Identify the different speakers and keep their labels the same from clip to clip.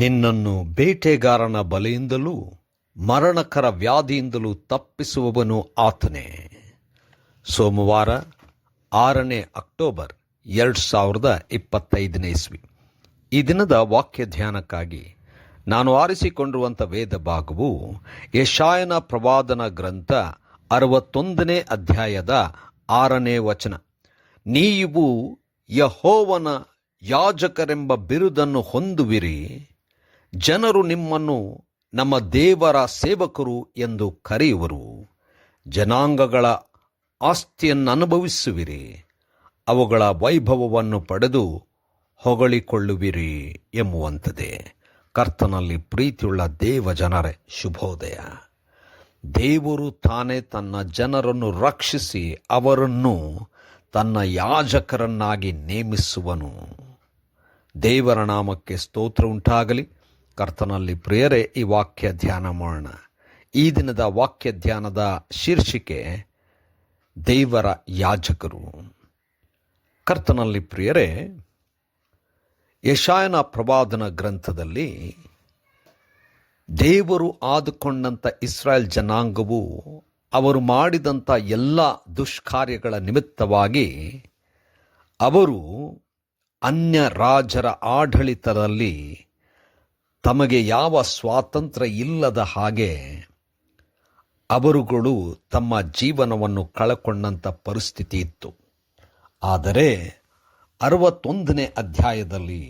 Speaker 1: ನಿನ್ನನ್ನು ಬೇಟೆಗಾರನ ಬಲೆಯಿಂದಲೂ ಮರಣಕರ ವ್ಯಾಧಿಯಿಂದಲೂ ತಪ್ಪಿಸುವವನು ಆತನೇ ಸೋಮವಾರ ಆರನೇ ಅಕ್ಟೋಬರ್ ಎರಡು ಸಾವಿರದ ಇಪ್ಪತ್ತೈದನೇ ಇಸ್ವಿ ಈ ದಿನದ ವಾಕ್ಯ ಧ್ಯಾನಕ್ಕಾಗಿ ನಾನು ಆರಿಸಿಕೊಂಡಿರುವಂಥ ವೇದ ಭಾಗವು ಯಶಾಯನ ಪ್ರವಾದನ ಗ್ರಂಥ ಅರವತ್ತೊಂದನೇ ಅಧ್ಯಾಯದ ಆರನೇ ವಚನ ನೀವು ಯಹೋವನ ಯಾಜಕರೆಂಬ ಬಿರುದನ್ನು ಹೊಂದುವಿರಿ ಜನರು ನಿಮ್ಮನ್ನು ನಮ್ಮ ದೇವರ ಸೇವಕರು ಎಂದು ಕರೆಯುವರು ಜನಾಂಗಗಳ ಆಸ್ತಿಯನ್ನು ಅನುಭವಿಸುವಿರಿ ಅವುಗಳ ವೈಭವವನ್ನು ಪಡೆದು ಹೊಗಳಿಕೊಳ್ಳುವಿರಿ ಎಂಬುವಂಥದ್ದೇ ಕರ್ತನಲ್ಲಿ ಪ್ರೀತಿಯುಳ್ಳ ದೇವ ಜನರೇ ಶುಭೋದಯ ದೇವರು ತಾನೇ ತನ್ನ ಜನರನ್ನು ರಕ್ಷಿಸಿ ಅವರನ್ನು ತನ್ನ ಯಾಜಕರನ್ನಾಗಿ ನೇಮಿಸುವನು ದೇವರ ನಾಮಕ್ಕೆ ಸ್ತೋತ್ರ ಉಂಟಾಗಲಿ ಕರ್ತನಲ್ಲಿ ಪ್ರಿಯರೇ ಈ ವಾಕ್ಯ ಧ್ಯಾನ ಮಾಡೋಣ ಈ ದಿನದ ವಾಕ್ಯ ಧ್ಯಾನದ ಶೀರ್ಷಿಕೆ ದೇವರ ಯಾಜಕರು ಕರ್ತನಲ್ಲಿ ಪ್ರಿಯರೇ ಯಶಾಯನ ಪ್ರವಾದನ ಗ್ರಂಥದಲ್ಲಿ ದೇವರು ಆದುಕೊಂಡಂಥ ಇಸ್ರಾಯೇಲ್ ಜನಾಂಗವು ಅವರು ಮಾಡಿದಂಥ ಎಲ್ಲ ದುಷ್ಕಾರ್ಯಗಳ ನಿಮಿತ್ತವಾಗಿ ಅವರು ಅನ್ಯ ರಾಜರ ಆಡಳಿತದಲ್ಲಿ ತಮಗೆ ಯಾವ ಸ್ವಾತಂತ್ರ್ಯ ಇಲ್ಲದ ಹಾಗೆ ಅವರುಗಳು ತಮ್ಮ ಜೀವನವನ್ನು ಕಳಕೊಂಡಂಥ ಪರಿಸ್ಥಿತಿ ಇತ್ತು ಆದರೆ ಅರವತ್ತೊಂದನೇ ಅಧ್ಯಾಯದಲ್ಲಿ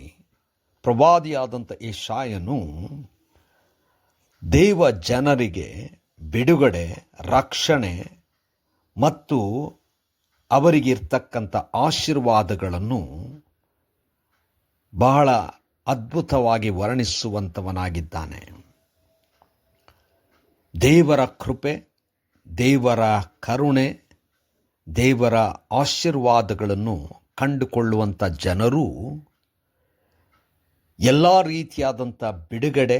Speaker 1: ಪ್ರವಾದಿಯಾದಂಥ ಈ ಶಾಯನು ದೇವ ಜನರಿಗೆ ಬಿಡುಗಡೆ ರಕ್ಷಣೆ ಮತ್ತು ಅವರಿಗಿರ್ತಕ್ಕಂಥ ಆಶೀರ್ವಾದಗಳನ್ನು ಬಹಳ ಅದ್ಭುತವಾಗಿ ವರ್ಣಿಸುವಂಥವನಾಗಿದ್ದಾನೆ ದೇವರ ಕೃಪೆ ದೇವರ ಕರುಣೆ ದೇವರ ಆಶೀರ್ವಾದಗಳನ್ನು ಕಂಡುಕೊಳ್ಳುವಂಥ ಜನರು ಎಲ್ಲ ರೀತಿಯಾದಂಥ ಬಿಡುಗಡೆ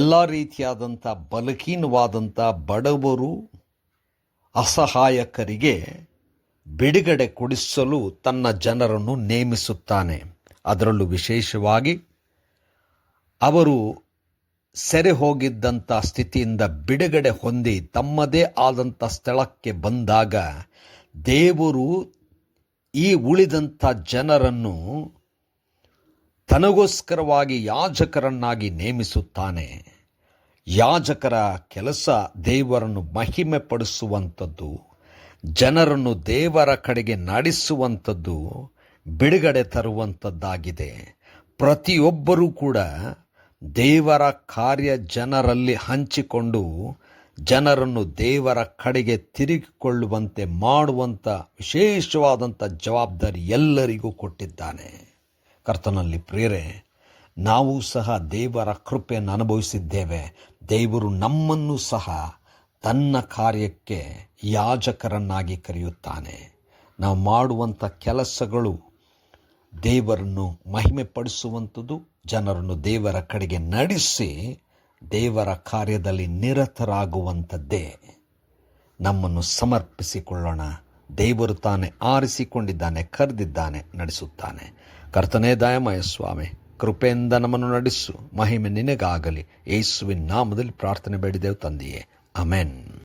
Speaker 1: ಎಲ್ಲ ರೀತಿಯಾದಂಥ ಬಲಹೀನವಾದಂಥ ಬಡವರು ಅಸಹಾಯಕರಿಗೆ ಬಿಡುಗಡೆ ಕೊಡಿಸಲು ತನ್ನ ಜನರನ್ನು ನೇಮಿಸುತ್ತಾನೆ ಅದರಲ್ಲೂ ವಿಶೇಷವಾಗಿ ಅವರು ಸೆರೆ ಹೋಗಿದ್ದಂಥ ಸ್ಥಿತಿಯಿಂದ ಬಿಡುಗಡೆ ಹೊಂದಿ ತಮ್ಮದೇ ಆದಂಥ ಸ್ಥಳಕ್ಕೆ ಬಂದಾಗ ದೇವರು ಈ ಉಳಿದಂಥ ಜನರನ್ನು ತನಗೋಸ್ಕರವಾಗಿ ಯಾಜಕರನ್ನಾಗಿ ನೇಮಿಸುತ್ತಾನೆ ಯಾಜಕರ ಕೆಲಸ ದೇವರನ್ನು ಮಹಿಮೆ ಪಡಿಸುವಂಥದ್ದು ಜನರನ್ನು ದೇವರ ಕಡೆಗೆ ನಡೆಸುವಂಥದ್ದು ಬಿಡುಗಡೆ ತರುವಂಥದ್ದಾಗಿದೆ ಪ್ರತಿಯೊಬ್ಬರೂ ಕೂಡ ದೇವರ ಕಾರ್ಯ ಜನರಲ್ಲಿ ಹಂಚಿಕೊಂಡು ಜನರನ್ನು ದೇವರ ಕಡೆಗೆ ತಿರುಗಿಕೊಳ್ಳುವಂತೆ ಮಾಡುವಂಥ ವಿಶೇಷವಾದಂಥ ಜವಾಬ್ದಾರಿ ಎಲ್ಲರಿಗೂ ಕೊಟ್ಟಿದ್ದಾನೆ ಕರ್ತನಲ್ಲಿ ಪ್ರೇರೆ ನಾವು ಸಹ ದೇವರ ಕೃಪೆಯನ್ನು ಅನುಭವಿಸಿದ್ದೇವೆ ದೇವರು ನಮ್ಮನ್ನು ಸಹ ತನ್ನ ಕಾರ್ಯಕ್ಕೆ ಯಾಜಕರನ್ನಾಗಿ ಕರೆಯುತ್ತಾನೆ ನಾವು ಮಾಡುವಂಥ ಕೆಲಸಗಳು ದೇವರನ್ನು ಮಹಿಮೆ ಪಡಿಸುವಂಥದ್ದು ಜನರನ್ನು ದೇವರ ಕಡೆಗೆ ನಡೆಸಿ ದೇವರ ಕಾರ್ಯದಲ್ಲಿ ನಿರತರಾಗುವಂಥದ್ದೇ ನಮ್ಮನ್ನು ಸಮರ್ಪಿಸಿಕೊಳ್ಳೋಣ ದೇವರು ತಾನೇ ಆರಿಸಿಕೊಂಡಿದ್ದಾನೆ ಕರೆದಿದ್ದಾನೆ ನಡೆಸುತ್ತಾನೆ ಕರ್ತನೇ ದಯಮಯ ಸ್ವಾಮಿ ಕೃಪೆಯಿಂದ ನಮ್ಮನ್ನು ನಡೆಸು ಮಹಿಮೆ ನಿನಗಾಗಲಿ ಯೇಸುವಿನ ನಾಮದಲ್ಲಿ ಪ್ರಾರ್ಥನೆ ಬೇಡಿದೆವು ತಂದೆಯೇ ಅಮೆನ್